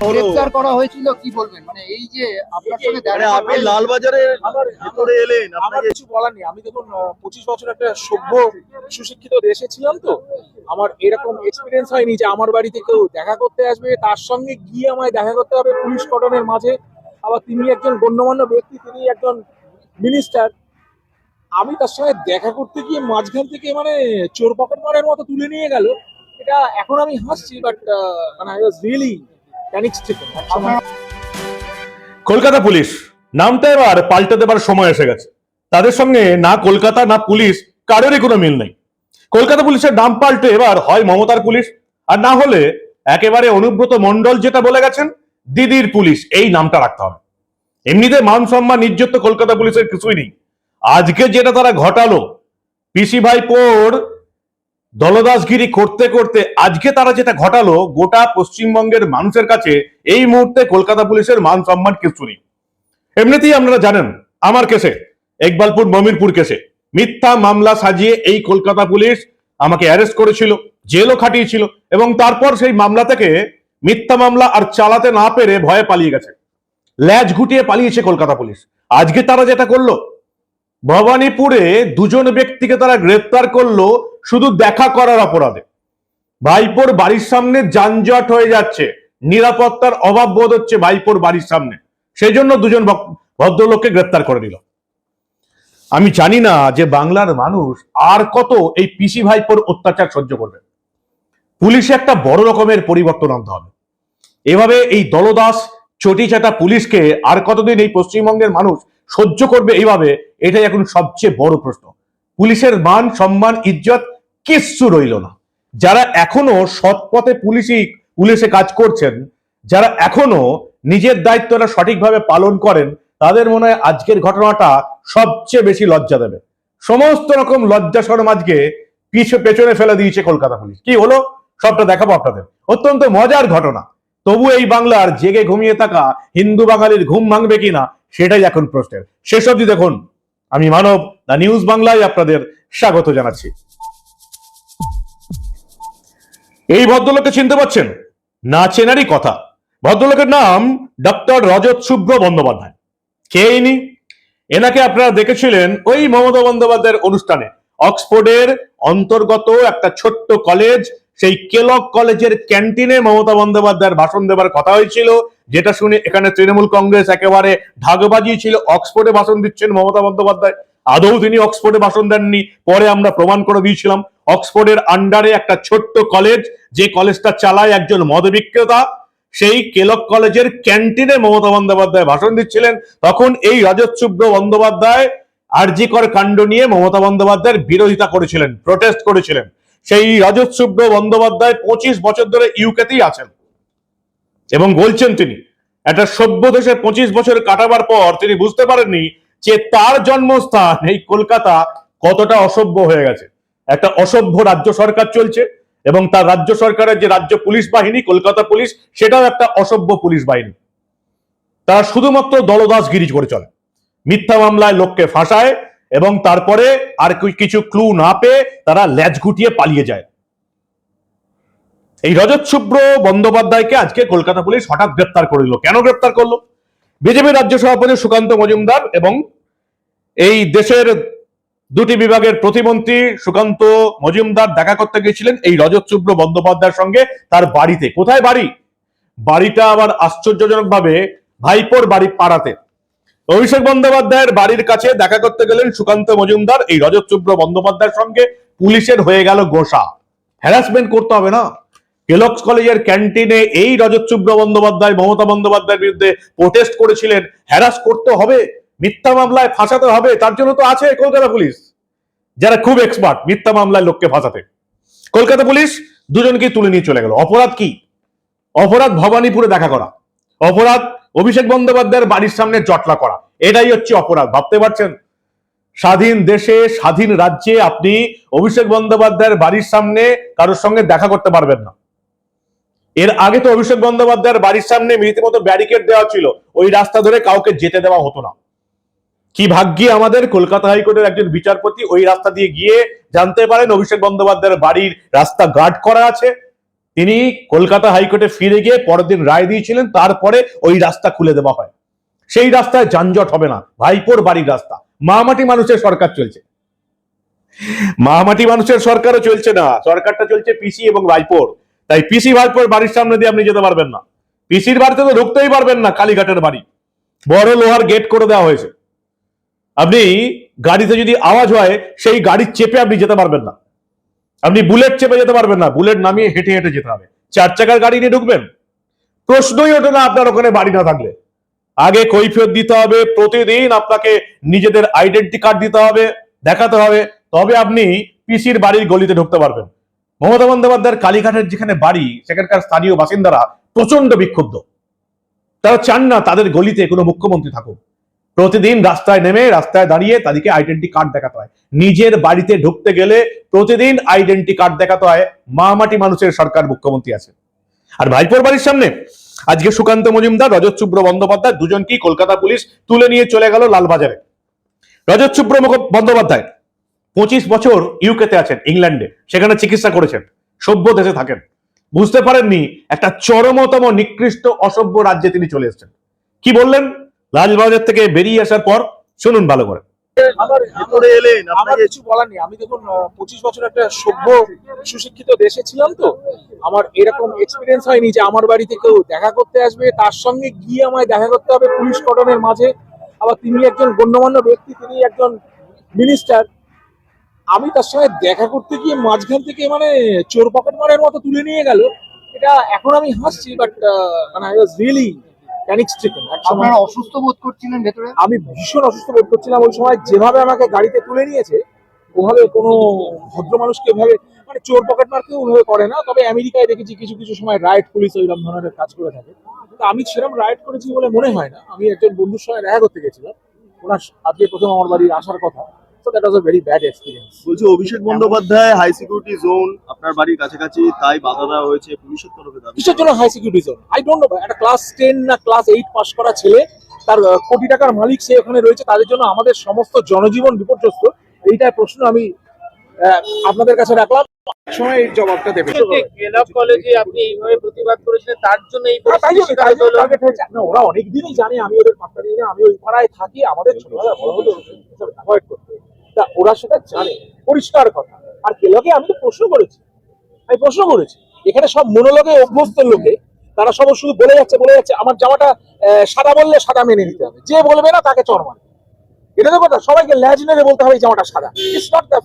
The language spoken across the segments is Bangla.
গ্রেফতার করা হয়েছিল কি বলবেন? মানে এই যে আপনার সঙ্গে মানে দেখা আপনি লালবাজারে ভিতরে এলেন আমার আপনাকে কিছু বলার নেই। আমি দেখুন পঁচিশ বছর একটা সভ্য সুশিক্ষিত দেশে ছিলাম তো। আমার এরকম এক্সপিরিয়েন্স হয়নি যে আমার বাড়িতে কেউ দেখা করতে আসবে তার সঙ্গে গিয়ে আমায় দেখা করতে হবে পুলিশ কটনের মাঝে। আবার তিনি একজন গণ্যমান্য ব্যক্তি তিনি একজন মিনিস্টার আমি তার সঙ্গে দেখা করতে গিয়ে মাঝখান থেকে মানে চোর পকেট মারের মতো তুলে নিয়ে গেল। এটা এখন আমি হাসছি বাট মানে I was really Kolkata police নামটা এবার পাল্টে দেবার সময় এসে গেছে। তাদের সঙ্গে না কলকাতা না পুলিশ কারোরই কোনো মিল নেই। কলকাতা পুলিশের নাম পাল্টে এবার হয় মমতার পুলিশ আর না হলে একেবারে অনুব্রত মন্ডল যেটা বলে গেছেন দিদির পুলিশ এই নামটা রাখতে হবে। এমনিতে মান সম্মান ইজ্জত কলকাতা পুলিশের কিছুই নেই। আজকে যেটা তারা ঘটালো পিসি ভাইপোর দলদাসগিরি করতে করতে আজকে তারা যেটা ঘটালো, গোটা পশ্চিমবঙ্গের মানুষের কাছে এই মুহূর্তে কলকাতা পুলিশের মান সম্মান কিছু নেই এমনিতেই আপনারা জানেন, আমার কেসে, একবালপুর মমিরপুর কেসে, মিথ্যা মামলা সাজিয়ে এই কলকাতা পুলিশ আমাকে অ্যারেস্ট করেছিল, জেলও খাটিয়েছিল এবং তারপর সেই মামলা থেকে মিথ্যা মামলা আর চালাতে না পেরে ভয়ে পালিয়ে গেছে। ল্যাজ ঘুটিয়ে পালিয়েছে কলকাতা পুলিশ। আজকে তারা যেটা করল ভবানীপুরে দুজন ব্যক্তিকে তারা গ্রেপ্তার করল শুধু দেখা করার অপরাধে। ভাইপোর বাড়ির সামনে যানজট হয়ে যাচ্ছে, নিরাপত্তার অভাব বোধ হচ্ছে ভাইপোর বাড়ির সামনে। সেই জন্য দুজন ভদ্রলোককে গ্রেপ্তার করে দিল আমি জানি না যে বাংলার মানুষ আর কত এই পিসি ভাইপোর অত্যাচার সহ্য করবে। পুলিশে একটা বড় রকমের পরিবর্তন আনতে হবে। এভাবে এই দলদাস, চটিচাটা পুলিশকে আর কতদিন এই পশ্চিমবঙ্গের মানুষ সহ্য করবে এইভাবে, এটাই এখন সবচেয়ে বড় প্রশ্ন। পুলিশের মান, সম্মান, ইজ্জত কিচ্ছু রইল না। যারা এখনও সৎ পথে পুলিশই পুলিশে কাজ করছেন, যারা এখনও নিজের দায়িত্বটা সঠিকভাবে পালন করেন, তাদের মনে হয় আজকের ঘটনাটা সবচেয়ে বেশি লজ্জা দেবে। সমস্ত রকম লজ্জা সরম আজকে পিছে পেছনে ফেলে দিয়েছে কলকাতা পুলিশ। কি হলো? সবটা দেখাবো আপনাদের। অত্যন্ত মজার ঘটনা। তবু এই বাংলার জেগে ঘুমিয়ে থাকা হিন্দু বাঙালির ঘুম ভাঙবে কিনা সেটাই এখন প্রশ্নের। শেষ অবধি দেখুন, আমি মানব, দা নিউজ বাংলায় আপনাদের স্বাগত জানাচ্ছি। এই ভদ্রলোককে চিনতে পারছেন না চেনারই কথা। ভদ্রলোকের নাম ডক্টর রজত শুভ্র বন্দ্যোপাধ্যায়। কে ইনি? এনাকে আপনারা দেখেছিলেন ওই মমতা বন্দ্যোপাধ্যায়ের অনুষ্ঠানে। অক্সফোর্ডের অন্তর্গত একটা ছোট্ট কলেজ, সেই কেলক কলেজের ক্যান্টিনে মমতা বন্দ্যোপাধ্যায়ের ভাষণ দেবার কথা হয়েছিল। যেটা শুনে এখানে তৃণমূল কংগ্রেস একেবারে ঢাক বাজিয়েছিল অক্সফোর্ডে ভাষণ দিচ্ছেন মমতা বন্দ্যোপাধ্যায়। আদৌ তিনি অক্সফোর্ডে ভাষণ দেননি, পরে আমরা প্রমাণ করে দিয়েছিলাম। অক্সফোর্ডের আন্ডারে একটা ছোট্ট কলেজ যে কলেজটা চালায় একজন মদ বিক্রেতা, সেই কেলক কলেজের ক্যান্টিনে মমতা বন্দ্যোপাধ্যায় ভাষণ দিচ্ছিলেন। তখন এই রজত শুভ্র বন্দ্যোপাধ্যায় আরজিকর কাণ্ড নিয়ে মমতা বন্দ্যোপাধ্যায়ের বিরোধিতা করেছিলেন প্রটেস্ট করেছিলেন। সেই রজত শুভ্র বন্দ্যোপাধ্যায় পঁচিশ বছর ধরে ইউকেতেই আছেন। এবং বলছেন তিনি, একটা সভ্য দেশে পঁচিশ বছর কাটাবার পর তিনি বুঝতে পারেননি যে তার জন্মস্থান এই কলকাতা কতটা অসভ্য হয়ে গেছে। একটা অসভ্য রাজ্য সরকার চলছে এবং তার রাজ্য সরকারের যে রাজ্য পুলিশ বাহিনী, কলকাতা পুলিশ, সেটাও একটা অসভ্য পুলিশ বাহিনী। তারা শুধুমাত্র দলদাসগিরি করে চলে। মিথ্যা মামলায় লোককে ফাঁসায় এবং তারপরে আর কিছু ক্লু না পেয়ে তারা ল্যাজ গুটিয়ে পালিয়ে যায়। এই রজত শুভ্র বন্দ্যোপাধ্যায়কে আজকে কলকাতা পুলিশ হঠাৎ গ্রেপ্তার করে দিল। কেন গ্রেপ্তার করল? বিজেপি রাজ্য সভাপতি সুকান্ত মজুমদার এবং এই দেশের দুটি বিভাগের প্রতিমন্ত্রী সুকান্ত মজুমদার দেখা করতে গিয়েছিলেন এই রজত শুভ্র বন্দ্যোপাধ্যায়ের সঙ্গে তার বাড়িতে। কোথায় বাড়ি? বাড়িটা আবার আশ্চর্যজনক ভাবে ভাইপোর বাড়ি পাড়াতে। অভিষেক বন্দ্যোপাধ্যায়ের বাড়ির কাছে দেখা করতে গেলেন সুকান্ত মজুমদার। এই রজত শুভ্র বন্দ্যোপাধ্যায়ের সঙ্গে পুলিশের হয়ে গেল গোসা। হ্যারাসমেন্ট করতে হবে না? কেলক্স কলেজের ক্যান্টিনে এই রজত শুভ্র বন্দ্যোপাধ্যায়, মমতা বন্দ্যোপাধ্যায়ের বিরুদ্ধে প্রোটেস্ট করেছিলেন। হ্যারাস করতে হবে, মিথ্যা মামলায় ফাঁসাতে হবে, তার জন্য তো আছে কলকাতা পুলিশ। যারা খুব এক্সপার্ট মিথ্যা মামলায় লোককে ফাঁসাতে। কলকাতা পুলিশ দুজনকে তুলে নিয়ে চলে গেল। অপরাধ কি? অপরাধ ভবানীপুরে দেখা করা। অপরাধ অভিষেক বন্দ্যোপাধ্যায়ের বাড়ির সামনে জটলা করা। এটাই হচ্ছে অপরাধ, ভাবতে পারছেন? স্বাধীন দেশে, স্বাধীন রাজ্যে আপনি অভিষেক বন্দ্যোপাধ্যায়ের বাড়ির সামনে কারোর সঙ্গে দেখা করতে পারবেন না। এর আগে তো অভিষেক বন্দ্যোপাধ্যায়ের বাড়ির সামনে রীতিমতো ব্যারিকেড দেওয়া ছিল। ওই রাস্তা ধরে কাউকে যেতে দেওয়া হতো না। কি ভাগ্যে আমাদের কলকাতা হাইকোর্টের একজন বিচারপতি ওই রাস্তা দিয়ে গিয়ে জানতে পারেন অভিষেক বন্দ্যোপাধ্যায়ের বাড়ির রাস্তা গার্ড করা আছে। তিনি কলকাতা হাইকোর্টে ফিরে গিয়ে পরের দিন রায় দিয়েছিলেন, তারপরে ওই রাস্তা খুলে দেওয়া হয়। সেই রাস্তায় যানজট হবে না, ভাইপোর বাড়ির রাস্তা। মামাটি মানুষের সরকার চলছে। মামাটি মানুষের সরকারও চলছে না, সরকারটা চলছে পিসি এবং ভাইপোর। তাই পিসি ভাইপোর বাড়ির সামনে দিয়ে আপনি যেতে পারবেন না। পিসির বাড়িতে তো ঢুকতেই পারবেন না কালীঘাটের বাড়ি। বড় লোহার গেট করে দেওয়া হয়েছে। আপনি গাড়িতে যদি আওয়াজ হয়, সেই গাড়ি চেপে আপনি যেতে পারবেন না। আপনি বুলেট চেপে যেতে পারবেন না। বুলেট নামিয়ে হেঁটে হেঁটে যেতে হবে। চার চাকার গাড়ি নিয়ে ঢুকবেন? প্রশ্নই ওঠে না আপনার ওখানে বাড়ি না থাকলে। আগে কৈফিয়ত দিতে হবে, প্রতিদিন আপনাকে নিজেদের আইডেন্টি কার্ড দিতে হবে, দেখাতে হবে। তবে আপনি পিসির বাড়ির গলিতে ঢুকতে পারবেন। মমতা বন্দ্যোপাধ্যায়ের কালীঘাটের যেখানে বাড়ি, সেখানকার স্থানীয় বাসিন্দারা প্রচণ্ড বিক্ষুব্ধ। তারা চান না তাদের গলিতে কোনো মুখ্যমন্ত্রী থাকুক। প্রতিদিন রাস্তায় নেমে, রাস্তায় দাঁড়িয়ে তাদেরকে আইডেন্টি কার্ড দেখাতে হয়। নিজের বাড়িতে ঢুকতে গেলে প্রতিদিন আইডেন্টি কার্ড দেখাতে হয়। মা মাটি মানুষের সরকার মুখ্যমন্ত্রী আছে আর ভাইপোর বাড়ির সামনে, আজকে সুকান্ত মজুমদার রজত শুভ্র বন্দ্যোপাধ্যায়, দুজনকেই কলকাতা পুলিশ তুলে নিয়ে চলে গেল লালবাজারে। রজত শুভ্র বন্দ্যোপাধ্যায় পঁচিশ বছর ইউকেতে আছেন ইংল্যান্ডে সেখানে চিকিৎসা করেছেন। সভ্য দেশে থাকেন। বুঝতে পারেননি একটা চরমতম নিকৃষ্ট অসভ্য রাজ্যে তিনি চলে এসেছেন। কি বললেন? লালবাজার থেকে বেরিয়ে আসার পর শুনুন ভালো করে। আমার ভেতরে এলেন আমার কিছু বলার নেই। আমি দেখুন পঁচিশ বছর একটা সভ্য সুশিক্ষিত দেশে ছিলাম তো। আমার এরকম এক্সপিরিয়েন্স হয়নি যে আমার বাড়িতে কেউ দেখা করতে আসবে। তার সঙ্গে গিয়ে আমায় দেখা করতে হবে পুলিশ কটনের মাঝে। আবার তিনি একজন গণ্যমান্য ব্যক্তি তিনি একজন মিনিস্টার আমি তার সঙ্গে দেখা করতে গিয়ে মাঝখান থেকে মানে চোর পকেট মারের মতো তুলে নিয়ে গেল। এটা এখন আমি হাসছি বাট মানে I was really panic stricken আপনারা অসুস্থ বোধ করছিলেন ভেতরে? আমি ভীষণ অসুস্থ বোধ করছিলাম। ওই সময় যেভাবে আমাকে গাড়িতে তুলে নিয়েছে ওভাবে কোনো ভদ্র মানুষকে এভাবে মানে চোর পকেট মার কেউ ওভাবে করে না। তবে আমেরিকায় দেখেছি কিছু কিছু সময় রাইট পুলিশ ওইরকম ধরনের কাজ করে থাকে। তো আমি সেরকম রাইট করেছি বলে মনে হয় না। আমি একজন বন্ধুর সঙ্গে দেখা করতে গেছিলাম। ওনার আজকে প্রথম আমার বাড়ি আসার কথা। তো that was a very bad experience বলছি Abhishek Bandyopadhyay high security zone আপনার বাড়ির কাছাকাছি তাই বাধা দেওয়া হয়েছে পুলিশের তরফে দাবি কিসের জন্য high security zone I don't know একটা ক্লাস টেন না ক্লাস এইট পাস করা ছেলে তার কোটি টাকার মালিক সে ওখানে রয়েছে তাদের জন্য আমাদের সমস্ত জনজীবন বিপর্যস্ত। এইটার প্রশ্ন আমি আহ, আপনাদের কাছে রাখলাম। সময় এই জবাবটা দেবে কলেজে আপনি এইভাবে প্রতিবাদ করেছিলেন তার জন্য এই হ্যাঁ, ওরা অনেকদিনই জানে আমি ওদের পাত্তা দিই না আমি ওই পাড়ায় থাকি আমাদের ছোটবেলা বড় হলো অ্যাভয়েড করতে। তা ওরা সেটা জানে। পরিষ্কার কথা। আর কেলকে আমি তো প্রশ্ন করেছি। আমি প্রশ্ন করেছি। এখানে সব মনোলগে অভ্যস্ত লোকে, তারা সব শুধু বলে যাচ্ছে বলে যাচ্ছে, আমার জামাটা সাদা বললে সাদা মেনে নিতে হবে। যে বলবে না, তাকে চর মারবে। এটা তো কথা। সবাইকে ল্যাজ নেড়ে বলতে হবে জামাটা সাদা। ইটস নট দ্য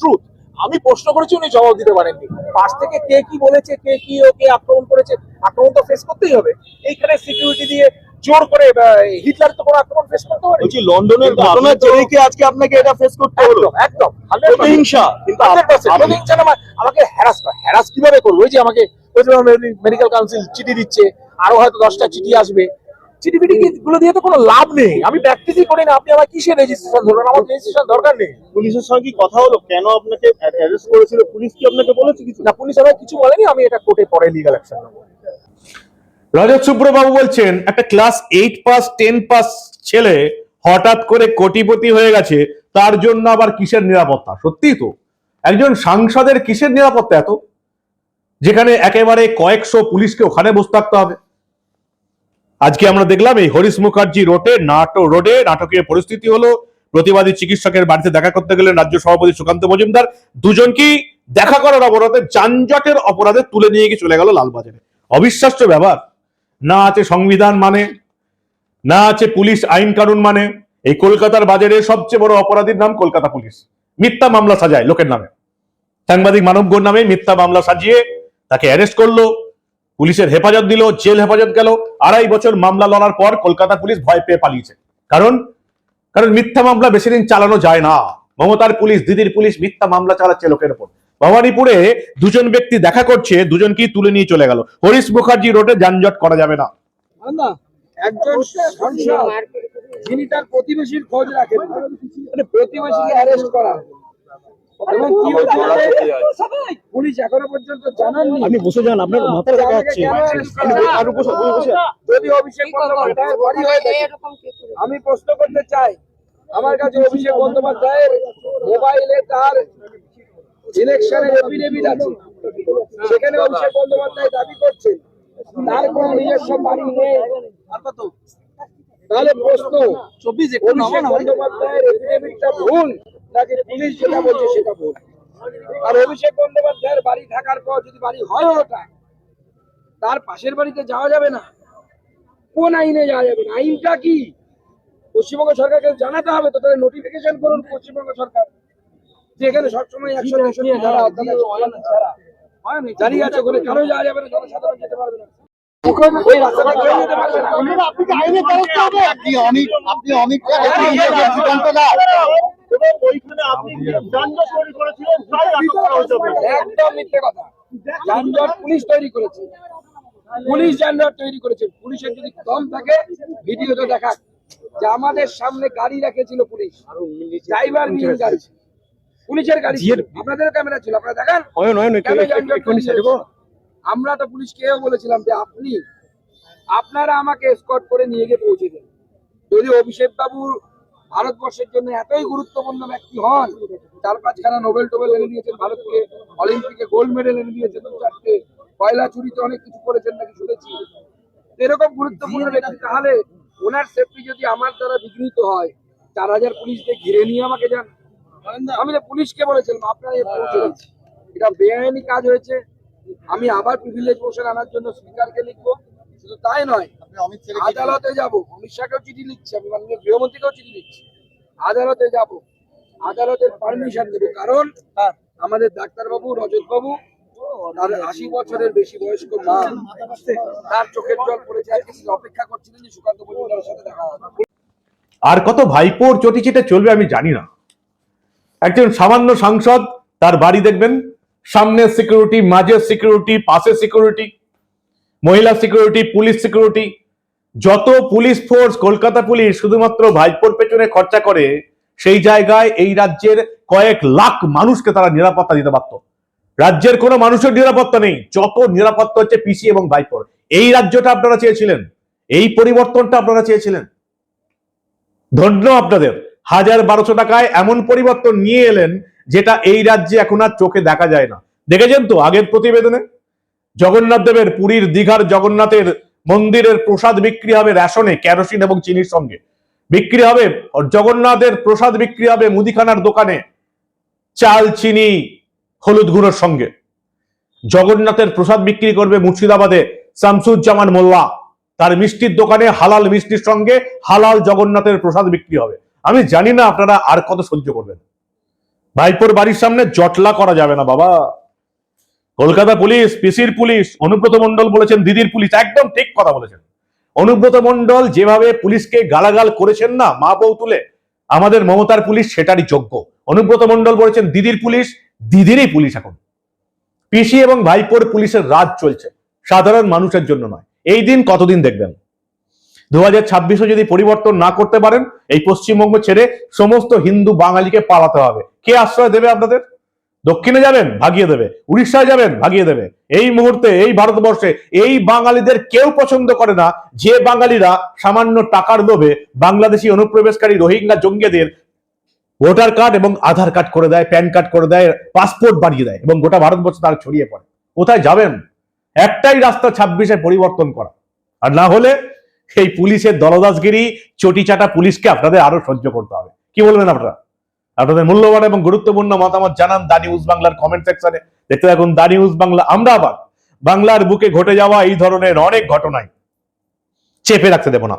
ট্রুথ আমি প্রশ্ন করেছি, উনি জবাব দিতে পারেননি। পাশ থেকে কে কি বলেছে, কে কি ওকে আক্রমণ করেছে, আক্রমণ তো ফেস করতেই হবে। এইখানে সিকিউরিটি দিয়ে জোর করে হিটলার তো কোনো আক্রমণ ফেস করতে পারে বলছি লন্ডনের ঘটনার জেরে কি আজকে আপনাকে এটা ফেস করতে হলো? একদম প্রতিহিংসা। কিন্তু আপ- আপনি- প্রতিহিংসা না, আমাকে হ্যারাস হ্যারাস কীভাবে করব? ওই যে আমাকে ওই যে মেডিকেল কাউন্সিল চিঠি দিচ্ছে আরও হয়তো দশটা চিঠি আসবে। চিঠি ফিটি গুলো দিয়ে তো কোনো লাভ নেই। আমি প্র্যাকটিসই করি না আপনি আমার কিসের রেজিস্ট্রেশন ধরবেন আমার রেজিস্ট্রেশন দরকার নেই। পুলিশের সঙ্গে কথা হলো? কেন আপনাকে অ্যারেস্ট করেছিল? পুলিশ কি আপনাকে বলেছে কিছু? না পুলিশ আমায় কিছু বলেনি আমি এটা কোর্টে পরে লিগাল অ্যাকশন নেব। রজত শুভ্রবাবু বলছেন, একটা class eight pass ten pass ছেলে হঠাৎ করে কোটিপতি হয়ে গেছে, তার জন্য আবার কিসের নিরাপত্তা? সত্যিই তো। একজন সাংসদের কিসের নিরাপত্তা এত? যেখানে একেবারে কয়েকশো পুলিশকে ওখানে বসে থাকতে হবে। আজকে আমরা দেখলাম এই হরিশ মুখার্জি রোডে, নাটো রোডে নাটকীয় পরিস্থিতি হলো। প্রতিবাদী চিকিৎসকের বাড়িতে দেখা করতে গেলেন রাজ্য সভাপতি সুকান্ত মজুমদার। দুজনকেই দেখা করার অপরাধে যানজটের অপরাধে তুলে নিয়ে গিয়ে চলে গেল লালবাজারে। অবিশ্বাস্য ব্যাপার। না আছে সংবিধান মানে না আছে পুলিশ আইন কানুন মানে এই কলকাতার বাজারে সবচেয়ে বড় অপরাধীর নাম কলকাতা পুলিশ। মিথ্যা মামলা সাজায় লোকের নামে। সাংবাদিক মানবগণ নামে মিথ্যা মামলা সাজিয়ে তাকে অ্যারেস্ট করল, পুলিশের হেফাজত দিল, জেল হেফাজত গেল, আড়াই বছর মামলা লড়ার পর কলকাতা পুলিশ ভয় পেয়ে পালিয়েছে। কারণ কারণ মিথ্যা মামলা বেশি দিন চালানো যায় না। মমতার পুলিশ, দিদির পুলিশ মিথ্যা মামলা চালাচ্ছে লোকের উপর ভবানীপুরে দুজন ব্যক্তি দেখা করছে দুজনকেই তুলে নিয়ে চলে গেল। হরিশ মুখার্জি রোডে যানজট করা যাবে না। না একজন যিনি তার প্রতিবেশীর খোঁজ রাখেন। মানে প্রতিবেশীকে অ্যারেস্ট করা। এবং কি হয়েছে? পুলিশ এখনও পর্যন্ত জানাননি। আপনি বসে যান আপনার মাথা দেখা যাচ্ছে কেন arrest করা হলো? আর বসে। বসে যদি অভিষেক বন্দ্যোপাধ্যায়ের বাড়ি হয়ে থাকে আমি প্রশ্ন করতে চাই। আমার কাছে অভিষেক বন্দ্যোপাধ্যায়ের মোবাইলে তার ইলেকশনের এফিডেভিট আছে। সেখানে অভিষেক বন্দ্যোপাধ্যায় দাবি করছেন তার কোনো নিজস্ব বাড়ি নেই। তাহলে প্রশ্ন অভিষেক বন্দ্যোপাধ্যায়ের এফিডেভিটটা ভুল নাকি পুলিশ যেটা বলছে সেটা ভুল? আর অভিষেক বন্দ্যোপাধ্যায়ের বাড়ি থাকার পর যদি বাড়ি হয় ওটা তার পাশের বাড়িতে যাওয়া যাবে না? কোন আইনে যাওয়া যাবে না? আইনটা কি? পশ্চিমবঙ্গ সরকারকে জানাতে হবে তো তাদের নোটিফিকেশন করুন পশ্চিমবঙ্গ সরকার। যে এখানে সবসময় একশো চুয়ান্ন ধারা জানিয়ে আছে ওখানে কেন যাওয়া যাবে না জনসাধারণ যেতে পারবে না। ওই রাস্তাটা কেউ যেতে পারবে না। আপনি অমিত আপনি অমিত একদম মিথ্যে কথা। যানজট পুলিশ তৈরি করেছে। পুলিশ যানজট তৈরি করেছে। পুলিশের যদি দম থাকে ভিডিওতে দেখা যে আমাদের সামনে গাড়ি রেখেছিল পুলিশ। ড্রাইভার নিয়ে গাড়ি পুলিশের গাড়ি। আপনাদের ক্যামেরা ছিল আপনারা দেখান? যানজট তৈরি আমরা তো পুলিশকেও বলেছিলাম যে আপনি আপনারা আমাকে এসকর্ট করে নিয়ে গিয়ে পৌঁছে দেন। যদি অভিষেক বাবু ভারতবর্ষের জন্য এতই গুরুত্বপূর্ণ ব্যক্তি হন চার পাঁচখানা নোবেল টোবেল এনে দিয়েছেন ভারতকে অলিম্পিকে গোল্ড মেডেল এনে দিয়েছেন দু চারটে কয়লা চুরিতে অনেক কিছু করেছেন নাকি শুনেছি? এরকম গুরুত্বপূর্ণ ব্যক্তি তাহলে ওনার সেফটি যদি আমার দ্বারা বিঘ্নিত হয় চার হাজার পুলিশকে ঘিরে নিয়ে আমাকে যান। আমি পুলিশকে বলেছিলাম আপনারা দিচ্ছি। এটা বেআইনি কাজ হয়েছে। আমি আবার প্রিভিলেজ মোশন আনার জন্য স্পিকারকে লিখব। শুধু তাই নয় আদালতে যাব। অমিত শাহকেও চিঠি লিখছি আমি মাননীয় গৃহমন্ত্রীকেও চিঠি লিখছি। আদালতে যাব। আদালতের পারমিশন দেবো। কারণ আমাদের ডাক্তারবাবু রজত বাবু তার আশি বছরের বেশি বয়স্ক মা তার চোখের জল পড়েছে। আজকে অপেক্ষা করছিলেন যে সুকান্ত মজুমদারের সাথে দেখা হবে। আর কত ভাইপোর চটিচিটে চলবে আমি জানি না। একজন সামান্য সাংসদ, তার বাড়ি দেখবেন। সামনে সিকিউরিটি মাঝে সিকিউরিটি পাশে সিকিউরিটি মহিলা সিকিউরিটি পুলিশ সিকিউরিটি যত পুলিশ ফোর্স কলকাতা পুলিশ শুধুমাত্র ভাইপোর পেছনে খরচা করে, সেই জায়গায় এই রাজ্যের কয়েক লাখ মানুষকে তারা নিরাপত্তা দিতে পারত রাজ্যের কোনো মানুষের নিরাপত্তা নেই। যত নিরাপত্তা হচ্ছে পিসি এবং ভাইপোর। এই রাজ্যটা আপনারা চেয়েছিলেন। এই পরিবর্তনটা আপনারা চেয়েছিলেন। ধন্য আপনাদের। হাজার বারোশো টাকায় এমন পরিবর্তন নিয়ে এলেন যেটা এই রাজ্যে এখন আর চোখে দেখা যায় না। দেখেছেন তো আগের প্রতিবেদনে? জগন্নাথ দেবের পুরীর দীঘার জগন্নাথের মন্দিরের প্রসাদ বিক্রি হবে রেশনে, কেরোসিন এবং চিনির সঙ্গে। বিক্রি হবে জগন্নাথের প্রসাদ বিক্রি হবে মুদিখানার দোকানে চাল, চিনি, হলুদ গুঁড়োর সঙ্গে। জগন্নাথের প্রসাদ বিক্রি করবে মুর্শিদাবাদে শামসুজ্জামান মোল্লা। তার মিষ্টির দোকানে হালাল মিষ্টির সঙ্গে হালাল জগন্নাথের প্রসাদ বিক্রি হবে। আমি জানি না আপনারা আর কত সহ্য করবেন। ভাইপোর বাড়ির সামনে জটলা করা যাবে না বাবা। কলকাতা পুলিশ, পিসির পুলিশ, অনুব্রত মন্ডল বলেছেন, দিদির পুলিশ, একদম ঠিক কথা বলেছেন। অনুব্রত মন্ডল যেভাবে পুলিশকে গালাগাল করেছেন না, মা বউ তুলে, আমাদের মমতার পুলিশ সেটারই যোগ্য। অনুব্রত মন্ডল বলেছেন, দিদির পুলিশ, দিদিরই পুলিশ এখন। পিসি এবং ভাইপোর পুলিশের রাজ চলছে, সাধারণ মানুষের জন্য নয়। এই দিন কতদিন দেখবেন? দু হাজার ছাব্বিশে যদি পরিবর্তন না করতে পারেন, এই পশ্চিমবঙ্গ ছেড়ে সমস্ত হিন্দু বাঙালিকে পালাতে হবে। কে আশ্রয় দেবে আপনাদের? দক্ষিণে যাবেন, ভাগিয়ে দেবে। উড়িষ্যায় যাবেন, ভাগিয়ে দেবে। এই মুহূর্তে, এই ভারতবর্ষে এই বাঙালিদের কেউ পছন্দ করে না, যে বাঙালিরা সামান্য টাকার লোভে বাংলাদেশি অনুপ্রবেশকারী রোহিঙ্গা জঙ্গিদের ভোটার কার্ড এবং আধার কার্ড করে দেয়, প্যান কার্ড করে দেয়, পাসপোর্ট বাড়িয়ে দেয় এবং গোটা ভারতবর্ষে তারা ছড়িয়ে পড়ে। কোথায় যাবেন? একটাই রাস্তা ছাব্বিশে পরিবর্তন করা। আর না হলে এই পুলিশের দলদাসগিরি চটি চাটা পুলিশকে আপনাদের আরও সহ্য করতে হবে। কি বলবেন আপনারা? আপনাদের মূল্যবান এবং গুরুত্বপূর্ণ মতামত জানান দা নিউজ বাংলার কমেন্ট সেকশনে দেখতে থাকুন দা নিউজ বাংলা, আমরা আবার বাংলার বুকে ঘটে যাওয়া এই ধরনের অনেক ঘটনায় চেপে রাখতে দেব না।